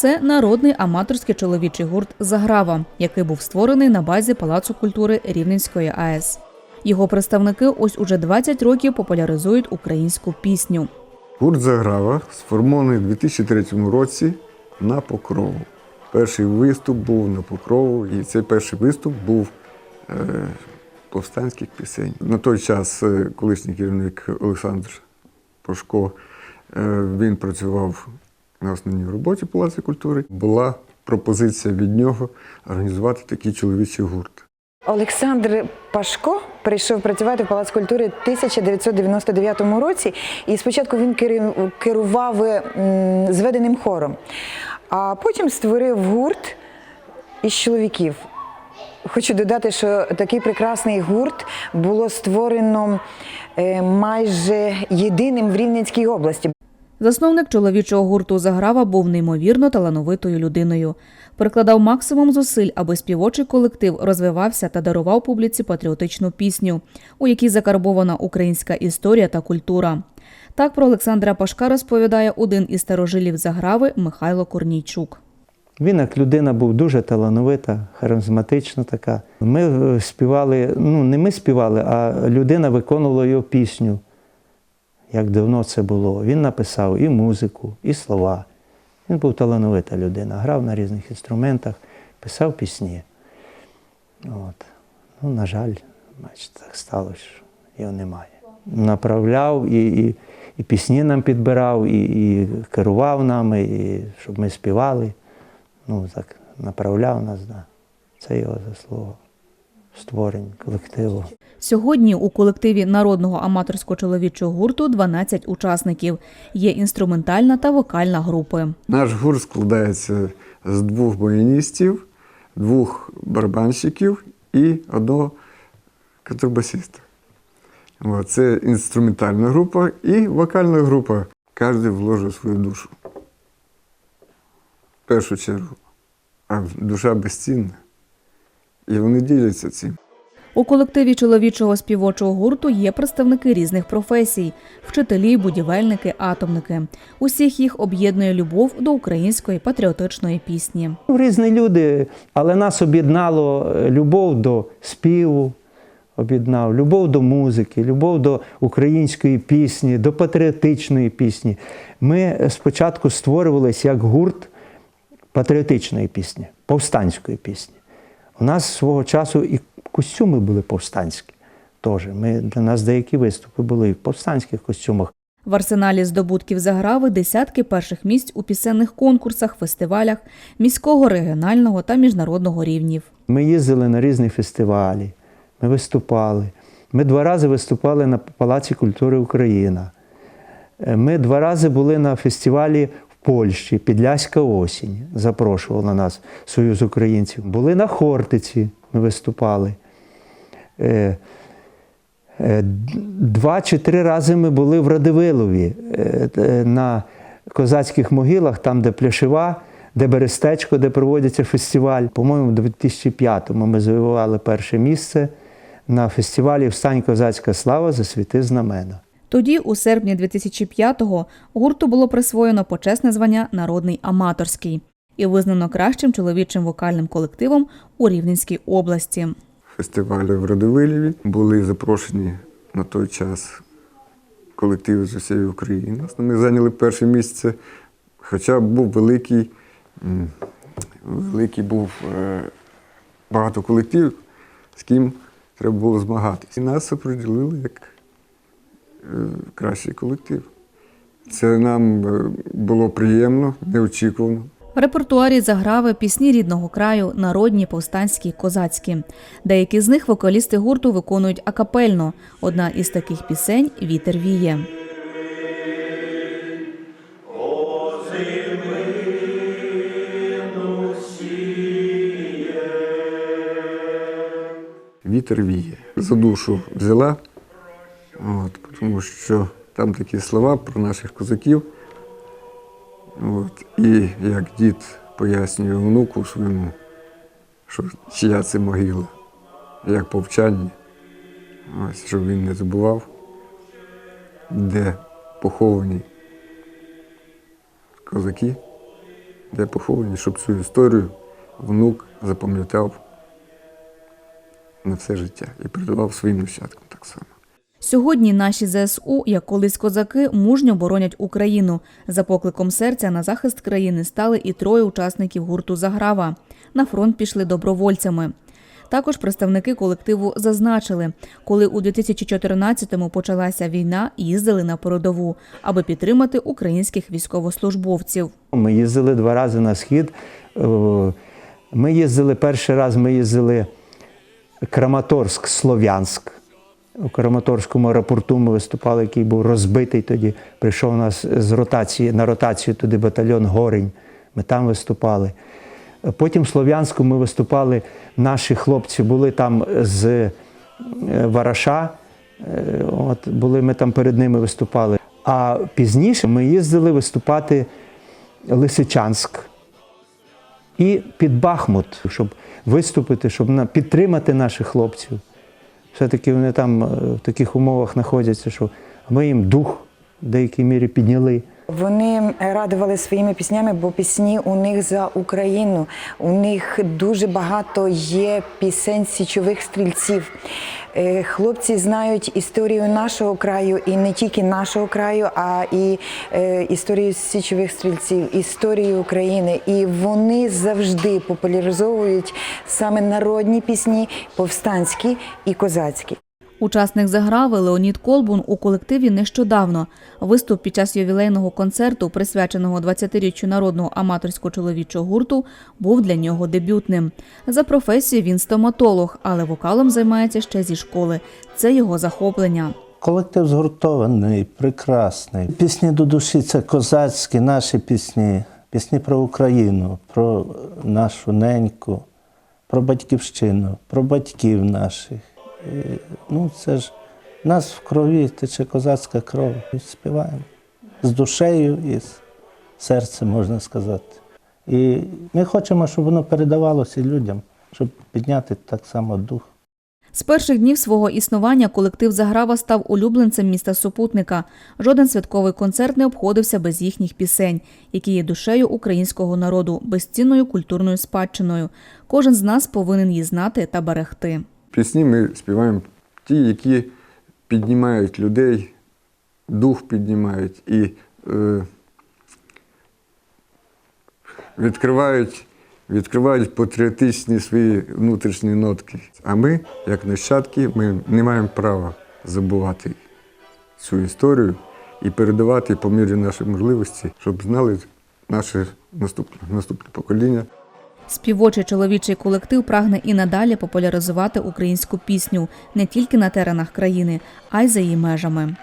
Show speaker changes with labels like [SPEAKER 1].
[SPEAKER 1] Це народний аматорський чоловічий гурт Заграва, який був створений на базі Палацу культури Рівненської АЕС. Його представники ось уже 20 років популяризують українську пісню.
[SPEAKER 2] Гурт Заграва сформований у 2003 році на Покрову. Перший виступ був на Покрову, і цей перший виступ був е, повстанських пісень. На той час е, колишній керівник Олександр Пашко е, він працював на основній роботі Палацу культури. Була пропозиція від нього організувати такий чоловічий гурт.
[SPEAKER 3] Олександр Пашко прийшов працювати в Палац культури в 1999 році, і спочатку він керував зведеним хором, а потім створив гурт із чоловіків. Хочу додати, що такий прекрасний гурт було створено е, майже єдиним в Рівненській області.
[SPEAKER 1] Засновник чоловічого гурту Заграва був неймовірно талановитою людиною. Прикладав максимум зусиль, аби співочий колектив розвивався та дарував публіці патріотичну пісню, у якій закарбована українська історія та культура. Так про Олександра Пашка розповідає один із старожилів Заграви Михайло Корнійчук.
[SPEAKER 4] Він як людина був дуже талановита, харизматична така. Ми е, співали, ну не ми співали, а людина виконувала його пісню. Як давно це було. Він написав і музику, і слова. Він був талановита людина, грав на різних інструментах, писав пісні. От. Ну, на жаль, так сталося, що його немає. Направляв і, і, і пісні нам підбирав, і, і керував нами, і щоб ми співали. Ну, так направляв нас, да. це його заслуга створення колективу.
[SPEAKER 1] Сьогодні у колективі народного аматорського чоловічого гурту 12 учасників. Є інструментальна та вокальна групи.
[SPEAKER 2] Наш гурт складається з двох баяністів, двох барабанщиків і одного контрабасиста. Це інструментальна група і вокальна група. Кожен вложив свою душу. В першу чергу. А душа безцінна. І вони діляться цим.
[SPEAKER 1] У колективі чоловічого співочого гурту є представники різних професій: вчителі, будівельники, атомники. Усіх їх об'єднує любов до української патріотичної пісні.
[SPEAKER 4] Різні люди, але нас об'єднало е, любов до співу, об'єднав, любов до музики, любов до української пісні, до патріотичної пісні. Ми спочатку створювалися як гурт патріотичної пісні, повстанської пісні. У нас свого часу і костюми були повстанські. Теж. Ми, для нас деякі виступи були в повстанських костюмах.
[SPEAKER 1] В арсеналі здобутків заграви десятки перших місць у пісенних конкурсах, фестивалях міського, регіонального та міжнародного рівнів.
[SPEAKER 4] Ми їздили на різні фестивалі, ми виступали. Ми два рази виступали на Палаці культури Україна. Е, Ми два рази були на фестивалі в Польщі, Підляська осінь, запрошував на нас Союз українців. Були на Хортиці, ми виступали. Е, е, Два чи три рази ми були в Радивилові е, на козацьких могилах, там, де Пляшева, де Берестечко, де проводиться фестиваль. По-моєму, в 2005-му ми завоювали перше місце на фестивалі Встань козацька слава засвіти знамена.
[SPEAKER 1] Тоді, у серпні 2005-го, гурту було присвоєно почесне звання Народний аматорський і визнано кращим чоловічим вокальним колективом у Рівненській області.
[SPEAKER 2] Фестивалі в Радивиліві. Були запрошені на той час колективи з усієї України. Ми зайняли перше місце, хоча був великий, великий був е, багато колективів, з ким треба було змагатися. І нас оприділили як е, кращий колектив. Це нам е, було приємно, неочікувано.
[SPEAKER 1] В репертуарі заграви пісні рідного краю, народні, повстанські, козацькі. Деякі з них вокалісти гурту виконують акапельно. Одна із таких пісень Вітер віє.
[SPEAKER 2] Вітер віє. За душу взяла, от, тому що там такі слова про наших козаків. От, і як дід пояснює внуку своєму, що чия це могила, як повчання, ось, щоб він не забував, де поховані козаки, де поховані, щоб цю історію внук запам'ятав на все життя і передавав своїм нащадкам так само.
[SPEAKER 1] Сьогодні наші ЗСУ, як колись козаки, мужньо боронять Україну. За покликом серця на захист країни стали і троє учасників гурту Заграва. На фронт пішли добровольцями. Також представники колективу зазначили, коли у 2014-му почалася війна, їздили на передову, аби підтримати українських військовослужбовців.
[SPEAKER 4] Ми їздили два рази на схід. Е, Ми їздили перший раз, ми їздили Краматорськ, Слов'янськ. У Краматорському аеропорту ми виступали, який був розбитий тоді. Прийшов у нас з ротації, на ротацію туди батальйон Горень. Ми там виступали. Потім в Слов'янську ми виступали. Наші хлопці були там з е, Вараша. Е, От, були ми там перед ними виступали. А пізніше ми їздили виступати Лисичанськ і під Бахмут, щоб виступити, щоб підтримати наших хлопців. Все-таки вони там е, в таких умовах знаходяться, що ми їм дух в деякій мірі підняли.
[SPEAKER 3] Вони радували своїми піснями, бо пісні у них за Україну. У них дуже багато є пісень січових стрільців. Е, Хлопці знають історію нашого краю і не тільки нашого краю, а і е, історію січових стрільців, історію України. І вони завжди популяризовують саме народні пісні, повстанські і козацькі.
[SPEAKER 1] Учасник заграви Леонід Колбун у колективі нещодавно. Виступ під час ювілейного концерту, присвяченого 20-річчю народного аматорського чоловічого гурту, був для нього дебютним. За професією він стоматолог, але вокалом займається ще зі школи. Це його захоплення.
[SPEAKER 5] Колектив згуртований, прекрасний. Пісні до душі це козацькі, наші пісні, пісні про Україну, про нашу неньку, про батьківщину, про батьків наших. І, ну, це ж в нас в крові тече козацька кров. І співаємо з душею і з серцем, можна сказати. І ми хочемо, щоб воно передавалося людям, щоб підняти так само дух.
[SPEAKER 1] З перших днів свого існування колектив Заграва став улюбленцем міста супутника. Жоден святковий концерт не обходився без їхніх пісень, які є душею українського народу, безцінною культурною спадщиною. Кожен з нас повинен її знати та берегти.
[SPEAKER 2] Пісні ми співаємо ті, які піднімають людей, дух піднімають і е, відкривають, відкривають патріотичні свої внутрішні нотки. А ми, як нащадки, ми не маємо права забувати цю історію і передавати по мірі нашої можливості, щоб знали наше наступне, наступне покоління.
[SPEAKER 1] Співочий чоловічий колектив прагне і надалі популяризувати українську пісню не тільки на теренах країни, а й за її межами.